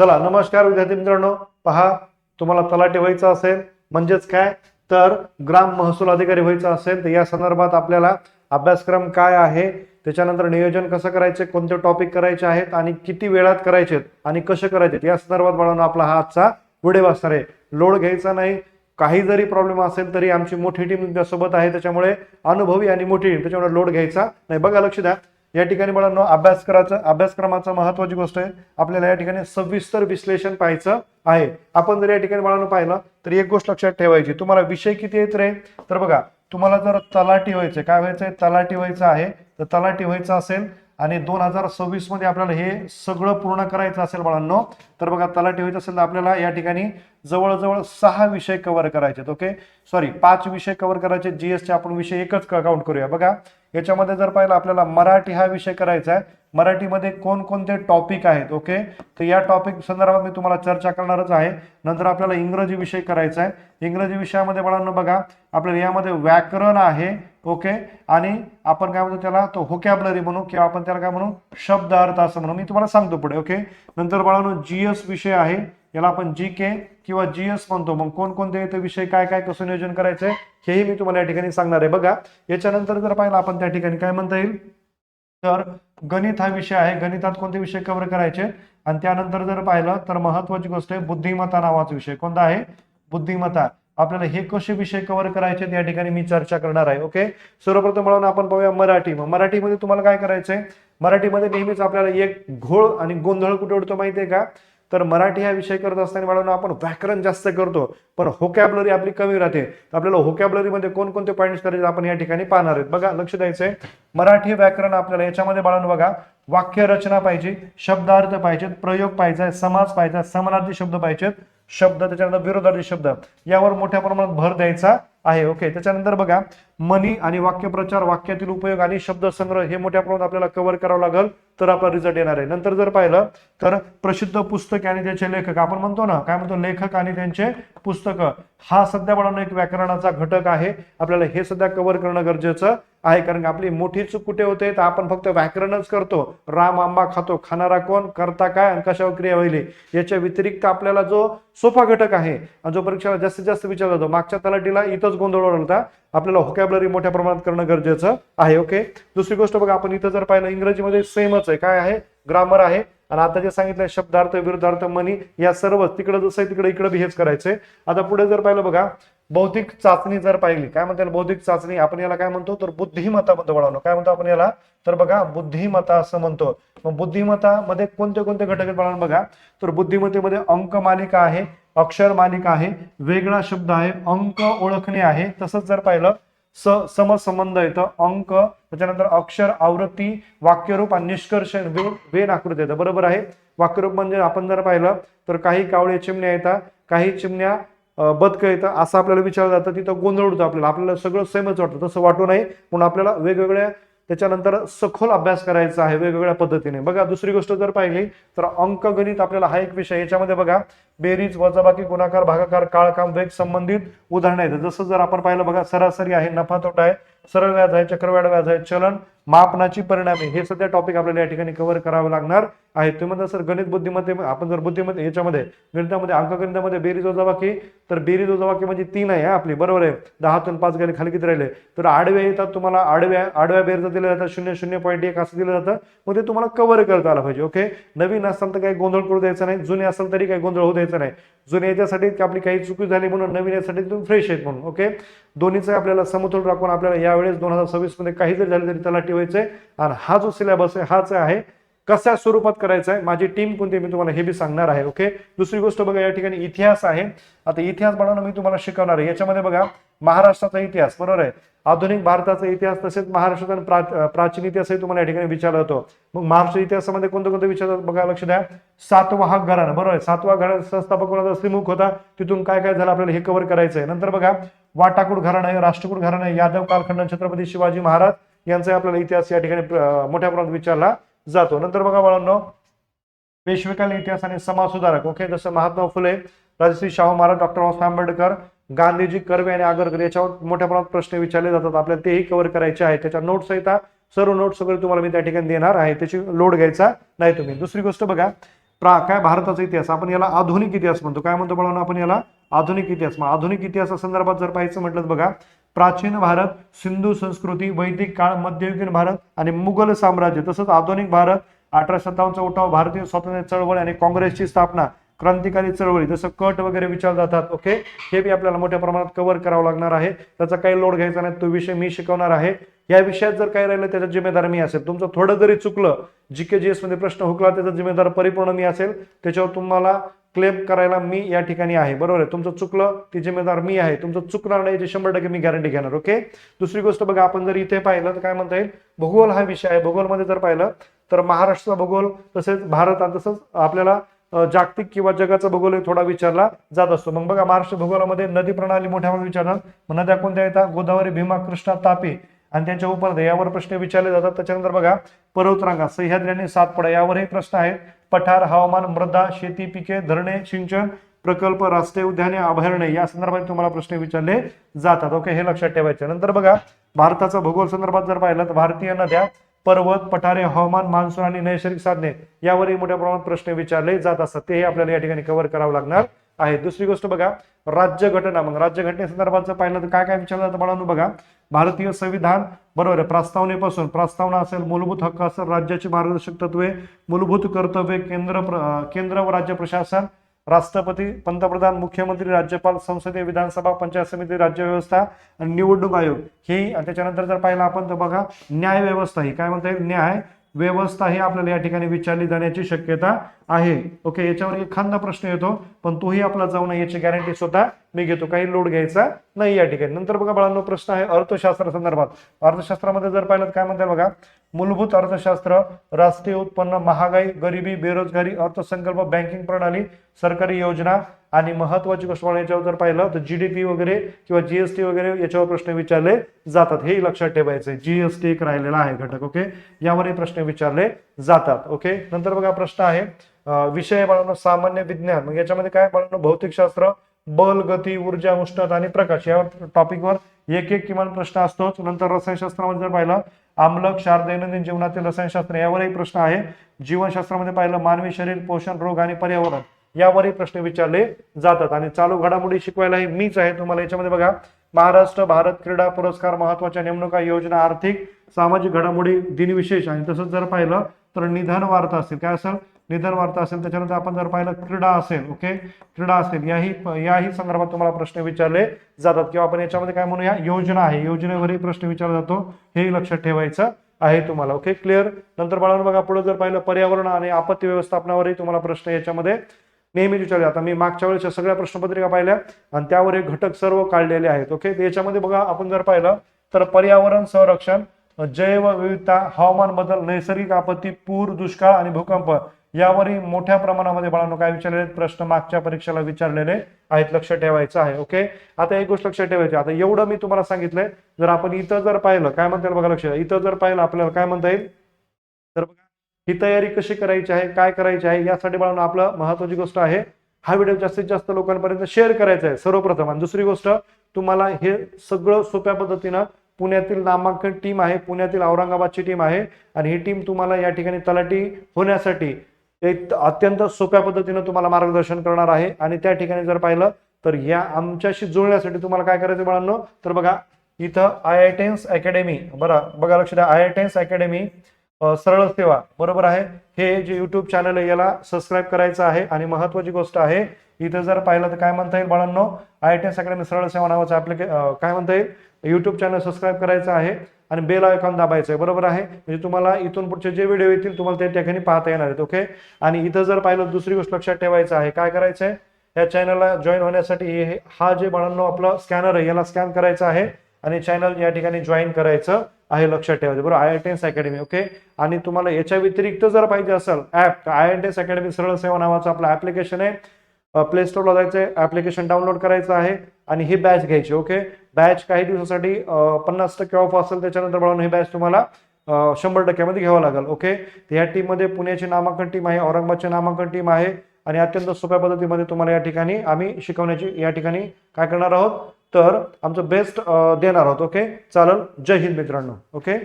चला नमस्कार विद्यार्थी मित्रांनो. पहा तुम्हाला तलाठी व्हायचं असेल म्हणजेच काय? तर ग्राम महसूल अधिकारी व्हायचं असेल तर या संदर्भात आपल्याला अभ्यासक्रम काय आहे त्याच्यानंतर नियोजन कसं करायचे कोणते टॉपिक करायचे आहेत आणि किती वेळात करायचे आणि कसे करायचे या संदर्भात बनवणं आपला हा आजचा व्हिडिओ असणार आहे. लोड घ्यायचा नाही काही जरी प्रॉब्लेम असेल तरी आमची मोठी टीम सोबत आहे त्याच्यामुळे अनुभवी आणि मोठी टीम त्याच्यामुळे लोड घ्यायचा नाही. बघा लक्ष द्या. या ठिकाणी मुलांना अभ्यासक्रमाचं अभ्यासक्रमाचं महत्वाची गोष्ट आहे. आपल्याला या ठिकाणी सविस्तर विश्लेषण पाहायचं आहे. आपण जर या ठिकाणी मुलांना पाहिलं तर एक गोष्ट लक्षात ठेवायची. तुम्हाला विषय किती येत रे? तर बघा तुम्हाला जर तलाठी व्हायचं काय व्हायचंय तलाठी व्हायचं आहे. तर तलाठी व्हायचं असेल आणि दोन हजार सव्वीसमध्ये आपल्याला हे सगळं पूर्ण करायचं असेल बाळांनो तर बघा तलाठी व्हायचं असेल तर आपल्याला या ठिकाणी जवळजवळ सहा विषय कव्हर करायचे ओके सॉरी पाच विषय कव्हर करायचे जीएसचे आपण विषय एकच काउंट करूया. बघा याच्यामध्ये जर पाहिलं आपल्याला मराठी हा विषय करायचा आहे. मराठीमध्ये कोणकोणते टॉपिक आहेत ओके तर या टॉपिक संदर्भात मी तुम्हाला चर्चा करणारच आहे. नंतर आपल्याला इंग्रजी विषय करायचा आहे. इंग्रजी विषयामध्ये बाळांनो बघा आपल्याला यामध्ये व्याकरण आहे ओके आणि आपण काय म्हणतो त्याला तो होकॅबलरी म्हणू किंवा आपण त्याला काय म्हणू शब्द अर्थ असं म्हणू. मी तुम्हाला सांगतो पुढे ओके नंतर बाळांनो जीएस विषय आहे. याला आपण जी के किंवा जीएस म्हणतो. मग कोणकोणते येते विषय काय काय कसं नियोजन करायचंय हेही मी तुम्हाला या ठिकाणी सांगणार आहे. बघा याच्यानंतर जर पाहिलं आपण त्या ठिकाणी काय म्हणता येईल? तर गणित हा विषय आहे. गणितात कोणते विषय कव्हर करायचे? आणि त्यानंतर जर पाहिलं तर महत्वाची गोष्ट आहे बुद्धिमत्ता नावाचा विषय. कोणता आहे? बुद्धिमत्ता. आपल्याला हे कसे विषय कव्हर करायचे या ठिकाणी मी चर्चा करणार आहे. ओके सर्वप्रथम म्हणून आपण पाहूया मराठी. मग मराठीमध्ये तुम्हाला काय करायचंय? मराठीमध्ये नेहमीच आपल्याला एक घोळ आणि गोंधळ कुठे उडतो माहितीये का? तर मराठी हा विषय करत असताना बाळांनो आपण व्याकरण जास्त करतो पण होकॅबलरी आपली कमी राहते. तर आपल्याला होकॅबलरीमध्ये कोणकोणते पॉईंट्स करायचे आपण या ठिकाणी पाहणार आहेत. बघा लक्ष द्यायचंय. मराठी व्याकरण आपल्याला याच्यामध्ये बाळून बघा वाक्य रचना पाहिजे शब्दार्थ पाहिजेत प्रयोग पाहिजे समाज पाहिजे समानार्थी शब्द पाहिजेत. शब्द त्याच्यानंतर विरोधार्थी शब्द. यावर मोठ्या प्रमाणात भर द्यायचा आहे. ओके त्याच्यानंतर बघा मनी आणि वाक्यप्रचार वाक्यातील उपयोग आणि शब्दसंग्रह हे मोठ्या प्रमाणात आपल्याला कव्हर करावं लागेल तर आपला रिझल्ट येणार आहे. नंतर जर पाहिलं तर प्रसिद्ध पुस्तक आणि त्याचे लेखक आपण म्हणतो ना काय म्हणतो लेखक आणि त्यांचे पुस्तकं हा सध्या बनवणं एक व्याकरणाचा घटक आहे. आपल्याला हे सध्या कव्हर करणं गरजेचं आहे कारण की आपली मोठी चूक कुठे होते तर आपण फक्त व्याकरणच करतो. राम आंबा खातो खाणारा कोण करता काय आणि कशावर क्रिया होईल याच्या व्यतिरिक्त आपल्याला जो सोपा घटक आहे जो परीक्षेला जास्तीत जास्त विचारला जातो मागच्या तलाटीला इथंच गोंधळ होता आपल्याला होकॅबलरी मोठ्या प्रमाणात करणं गरजेचं आहे ओके दुसरी गोष्ट बघा आपण इथं जर पाहिलं इंग्रजीमध्ये सेमच आहे. काय आहे? ग्रामर आहे. आणि आता जे सांगितलं शब्दार्थ विरुद्धार्थ मनी या सर्व तिकडे जसं आहे तिकडे इकडे बी हेच करायचंय. आता पुढे जर पाहिलं बघा बौद्धिक चाचणी जर पाहिली काय म्हणतात बौद्धिक चाचणी? आपण याला काय म्हणतो? तर बुद्धिमत्तामध्ये म्हणतो वळवणं काय म्हणतो आपण याला? तर बघा बुद्धिमत्ता असं म्हणतो. मग बुद्धिमत्तामध्ये कोणते कोणते घटक आहेत बघा? तर बुद्धिमत्तेमध्ये अंक मालिका आहे अक्षर मालिका आहे वेगळा शब्द आहे अंक ओळखणे आहे. तसंच जर पाहिलं स समसंबंध येतं अंक त्याच्यानंतर अक्षर आवृत्ती वाक्यरूप आणि निष्कर्ष वे वेन आकृती येतं. बरोबर आहे? वाक्यरूप म्हणजे आपण जर पाहिलं तर काही कावळे चिमण्या येतात काही चिमण्या बदक येतं असं आपल्याला विचारलं जातं तिथं गोंधळ उडतो आपल्याला. आपल्याला सगळं सेमच वाटतं. तसं वाटू नये म्हणून आपल्याला वेगवेगळ्या त्याच्यानंतर सखोल अभ्यास करायचा आहे वेगवेगळ्या पद्धतीने. बघा दुसरी गोष्ट जर पाहिली तर अंकगणित आपल्याला हा एक विषय याच्यामध्ये बघा बेरीज वजाबाकी गुणाकार भागाकार काळकाम वेग संबंधित उदाहरणं आहेत. जसं जर आपण पाहिलं बघा सरासरी आहे नफा तोटा आहे. सरळ व्याज आहे चक्रवाढ व्याज आहे चलन मापनाची परिणामे. हे सध्या टॉपिक आपल्याला या ठिकाणी कव्हर करावं लागणार आहे. तुम्ही म्हणता सर गणित बुद्धिमत्ते आपण जर बुद्धिमत्ते याच्यामध्ये गणितामध्ये अंकगणितामध्ये बेरीज वजाबाकी तर बेरीज वजाबाकी म्हणजे तीन आहे आपली. बरोबर आहे? दहातून पाच गेले खाली किती राहिले? तर आडव्या येतात तुम्हाला आडव्या आडव्या बेरीज दिलं जातं शून्य शून्य पॉईंट एक असं दिलं जातं. मग ते तुम्हाला कव्हर करता आलं पाहिजे ओके नवीन असाल तर काही गोंधळ करू द्यायचा नाही जुने असाल तरी काही गोंधळ होऊ द्यायचा नाही. जुने याच्यासाठी की आपली काही चुकी झाली म्हणून नवीन यासाठी तुम्ही फ्रेश आहेत म्हणून ओके दोन्हीचं आपल्याला समतोल राखून आपल्याला यावेळेस दोन हजार सव्वीसमध्ये काही जरी झाले तरी त्याला ठेवायचं आहे आणि हा जो सिलेबस आहे हाच आहे कशा स्वरूपात करायचं आहे माझी टीम कोणती मी तुम्हाला हे बी सांगणार आहे ओके दुसरी गोष्ट बघा या ठिकाणी इतिहास आहे. आता इतिहास बनवणं मी तुम्हाला शिकवणार आहे. याच्यामध्ये बघा महाराष्ट्राचा इतिहास बरोबर आहे? आधुनिक भारताचा इतिहास तसेच महाराष्ट्राचा प्रा- प्राचीन इतिहासही तुम्हाला या ठिकाणी विचारला जातो. मग महाराष्ट्र इतिहासामध्ये कोणते कोणते विचारतात बघा लक्ष द्या? सातवाहक घराणं बरोबर आहे? सातवा घराणं संस्थापक कोणाचा? श्रीमुख होता. तिथून काय काय झालं आपल्याला हे कव्हर करायचं आहे नंतर बघा वाटाकूट घराणं आहे राष्ट्रकूट घराणं आहे यादव कालखंड छत्रपती शिवाजी महाराज यांचा आपल्याला इतिहास या ठिकाणी मोठ्या प्रमाणात विचारला जातो. नंतर बघा बाळांनो पेशवेकालीन इतिहास आणि समाज सुधारक ओके जसं महात्मा फुले राजश्री शाहू महाराज डॉक्टर बाबासाहेब आंबेडकर गांधीजी कर्वे आणि आगरकर याच्यावर मोठ्या प्रमाणात प्रश्न विचारले जातात. आपल्याला तेही कव्हर करायचे आहे. त्याच्या नोट्स आहेत सर्व नोट्स वगैरे तुम्हाला मी त्या ठिकाणी देणार आहे. त्याची लोड घ्यायचा नाही तुम्ही. दुसरी गोष्ट बघा प्रा काय भारताचा इतिहास? आपण याला आधुनिक इतिहास म्हणतो. काय म्हणतो बळावून आपण याला? आधुनिक इतिहास. मग आधुनिक इतिहासासंदर्भात जर पाहायचं म्हटलं तर बघा प्राचीन भारत सिंधू संस्कृती वैदिक काळ मध्ययुगीन भारत आणि मुघल साम्राज्य. तसंच आधुनिक भारत अठराशे सत्तावन्नचा उठाव भारतीय स्वातंत्र्य चळवळ आणि काँग्रेसची स्थापना क्रांतिकारी चळवळी जसं कट वगैरे विचार जातात ओके हे बी आपल्याला मोठ्या प्रमाणात कव्हर करावं लागणार आहे. त्याचा काही लोड घ्यायचा नाही तो विषय मी शिकवणार आहे. या विषयात जर काही राहिलं त्याचा जिम्मेदार मी असेल. तुमचं थोडं जरी चुकलं जी के जी एसमध्ये प्रश्न हुकला त्याचा जिम्मेदार परिपूर्ण मी असेल त्याच्यावर तुम्हाला क्लेम करायला मी या ठिकाणी आहे. बरोबर आहे? तुमचं चुकलं ती जिम्मेदार मी आहे. तुमचं चुकणार नाही याची शंभर टक्के मी गॅरंटी घेणार ओके दुसरी गोष्ट बघा आपण जर इथे पाहिलं तर काय म्हणता येईल? भूगोल हा विषय आहे. भूगोलमध्ये जर पाहिलं तर महाराष्ट्राचा भूगोल तसेच भारत आणि तसंच आपल्याला जागतिक किंवा जगाचा भूगोल थोडा विचारला जात असतो. मग बघा महाराष्ट्र भूगोलामध्ये नदी प्रणाली मोठ्या प्रमाणात मग नद्या कोणत्या येतात गोदावरी भीमा कृष्णा तापी आणि त्यांच्या उपनद्या. यावर प्रश्न विचारले जातात. त्याच्यानंतर बघा पर्वतरांगा सह्याद्री आणि सातपडा यावरही प्रश्न आहेत. पठार हवामान मृदा शेती पिके धरणे सिंचन प्रकल्प राष्ट्रीय उद्याने अभयारण्य या संदर्भात तुम्हाला प्रश्न विचारले जातात. ओके हे लक्षात ठेवायचे. नंतर बघा भारताचा भूगोल संदर्भात जर पाहिलं तर भारतीय नद्या पर्वत पठारे हवामान मान्सून आणि नैसर्गिक साधने यावरही मोठ्या प्रमाणात प्रश्न विचारले जात असतात. तेही आपल्याला या ठिकाणी कव्हर करावं लागणार आहे. दुसरी गोष्ट बघा राज्य घटना मग राज्य घटनेसंदर्भात जर पाहिलं तर काय काय विचारलं जातं बाळांनो बघा. भारतीय संविधान बरोबर आहे प्रस्तावनेपासून प्रस्तावना असेल मूलभूत हक्क असेल राज्याची मार्गदर्शक तत्वे मूलभूत कर्तव्ये केंद्र प्र- केंद्र व राज्य प्रशासन राष्ट्रपती पंतप्रधान मुख्यमंत्री राज्यपाल संसदीय विधानसभा पंचायत समिती राज्य व्यवस्था आणि निवडणूक आयोग. हे त्याच्यानंतर जर पाहिलं आपण तर बघा न्याय व्यवस्था ही. काय म्हणता येईल? न्याय व्यवस्था ही आपल्याला या ठिकाणी विचारली जाण्याची शक्यता आहे. ओके याच्यावर एखादा प्रश्न येतो पण तोही आपला जाऊ नये याची गॅरंटी स्वतः मी घेतो. काही लोड घ्यायचा नाही या ठिकाणी. नंतर बघा बाळांनो प्रश्न आहे अर्थशास्त्र संदर्भात. अर्थशास्त्रामध्ये जर पाहिलं तर काय म्हणतात बघा मूलभूत अर्थशास्त्र राष्ट्रीय उत्पन्न महागाई गरिबी बेरोजगारी अर्थसंकल्प बँकिंग प्रणाली सरकारी योजना आणि महत्वाची गोष्ट याच्यावर जर पाहिलं तर जीडीपी वगैरे किंवा जीएसटी वगैरे याच्यावर प्रश्न विचारले जातात. हे लक्षात ठेवायचे जीएसटी एक राहिलेला आहे घटक ओके यावरही प्रश्न विचारले जातात ओके नंतर बघा प्रश्न आहे विषय बाळांनो सामान्य विज्ञान. मग याच्यामध्ये काय बाळांनो भौतिकशास्त्र बल गती ऊर्जा उष्णता आणि प्रकाश यावर टॉपिकवर एक एक किमान प्रश्न असतोच. नंतर रसायनशास्त्रामध्ये जर पाहिलं आम्ल क्षार दैनंदिन जीवनातील रसायनशास्त्र यावरही प्रश्न आहे. जीवनशास्त्रामध्ये पाहिलं मानवी शरीर पोषण रोग आणि पर्यावरण यावरही प्रश्न विचारले जातात. आणि चालू घडामोडी शिकवायलाही मीच आहे. तुम्हाला याच्यामध्ये बघा महाराष्ट्र भारत क्रीडा पुरस्कार महत्त्वाच्या नेमणुका योजना आर्थिक सामाजिक घडामोडी दिनविशेष आणि तसंच जर पाहिलं तर निधन वार्ता असेल. काय असेल? निधन वार्ता असेल त्याच्यानंतर आपण जर पाहिलं क्रीडा असेल ओके क्रीडा असेल याही याही संदर्भात तुम्हाला प्रश्न विचारले जातात. किंवा आपण याच्यामध्ये काय म्हणूया? योजना आहे. योजनेवरही प्रश्न विचारला जातो. हेही लक्षात ठेवायचं आहे तुम्हाला ओके क्लिअर नंतर बाळांनो बघा पुढे जर पाहिलं पर्यावरण आणि आपत्ती व्यवस्थापनावरही तुम्हाला प्रश्न याच्यामध्ये नेहमी विचारले आता मी मागच्या वेळेच्या सगळ्या प्रश्नपत्रिका पाहिल्या आणि त्यावर हे घटक सर्व काढलेले आहेत ओके याच्यामध्ये बघा आपण जर पाहिलं तर पर्यावरण संरक्षण जैव विविधता हवामान बदल नैसर्गिक आपत्ती पूर दुष्काळ आणि भूकंप यावरही मोठ्या प्रमाणामध्ये बाळांनो काय विचारलेले प्रश्न मागच्या परीक्षेला विचारलेले आहेत. लक्ष ठेवायचं आहे. ओके? आता एक गोष्ट लक्षात ठेवायची आता एवढं मी तुम्हाला सांगितलंय. जर आपण इथं जर पाहिलं काय म्हणता येईल बघा लक्ष? इथं जर पाहिलं आपल्याला काय म्हणता येईल? तर बघा ही तयारी कशी करायची आहे? काय करायची आहे? यासाठी बाळांनो आपलं महत्वाची गोष्ट आहे. हा व्हिडिओ जास्तीत जास्त लोकांपर्यंत शेअर करायचा आहे. सर्वप्रथम. आणि दुसरी गोष्ट तुम्हाला हे सगळं सोप्या पद्धतीनं पुण्यातील नामांकन टीम आहे. पुण्यातील औरंगाबादची टीम आहे. आणि ही टीम तुम्हाला या ठिकाणी तलाठी होण्यासाठी एक अत्यंत सोप्या पद्धतीनं तुम्हाला मार्गदर्शन करणार आहे. आणि त्या ठिकाणी जर पाहिलं तर या आमच्याशी जुळण्यासाठी तुम्हाला काय करायचं बाळांनो? तर बघा इथं आय आय टेन्स अकॅडमी बरं बघा लक्ष द्या आय आय टेन्स अकॅडमी सरळ सेवा बरोबर आहे. हे जे युट्यूब चॅनल आहे याला सबस्क्राईब करायचं आहे. आणि महत्वाची गोष्ट आहे इथं जर पाहिलं तर काय म्हणता येईल बाळांनो? आय टेन्स अकॅडमी सरळ सेवा नावाचं ऍप्लिके काय म्हणता येईल? युट्यूब चॅनल सबस्क्राईब करायचं आहे आणि बेल आयकॉन दाबायचं आहे. बरोबर आहे? म्हणजे तुम्हाला इथून पुढचे जे व्हिडिओ येतील तुम्हाला त्या ठिकाणी पाहता येणार आहेत ओके आणि इथं जर पाहिलं दुसरी गोष्ट लक्षात ठेवायचं आहे. काय करायचं आहे? या चॅनलला जॉईन होण्यासाठी हे हा जे बाळांनो आपलं स्कॅनर आहे याला स्कॅन करायचं आहे आणि चॅनल या ठिकाणी जॉईन करायचं आहे लक्षात ठेवायचं. बरोबर? आय एस अकॅडमी ओके आणि तुम्हाला याच्या व्यतिरिक्त जर पाहिजे असेल ऍप आय एस अकॅडमी सरळ सेवा नावाचं आपलं ऍप्लिकेशन आहे. प्ले स्टोरला जायचं ऍप्लिकेशन डाउनलोड करायचं आहे आणि ही बॅच घ्यायची ओके बॅच काही दिवसासाठी पन्नास टक्के ऑफ असेल त्याच्यानंतर बळून ही बॅच तुम्हाला शंभर टक्क्यामध्ये घ्यावं लागेल ओके तर या टीममध्ये पुण्याची नामांकन टीम आहे औरंगाबादची नामांकन टीम आहे आणि अत्यंत सोप्या पद्धतीमध्ये तुम्हाला या ठिकाणी आम्ही शिकवण्याची या ठिकाणी काय करणार आहोत? तर आमचं बेस्ट देणार आहोत ओके चालेल जय हिंद मित्रांनो ओके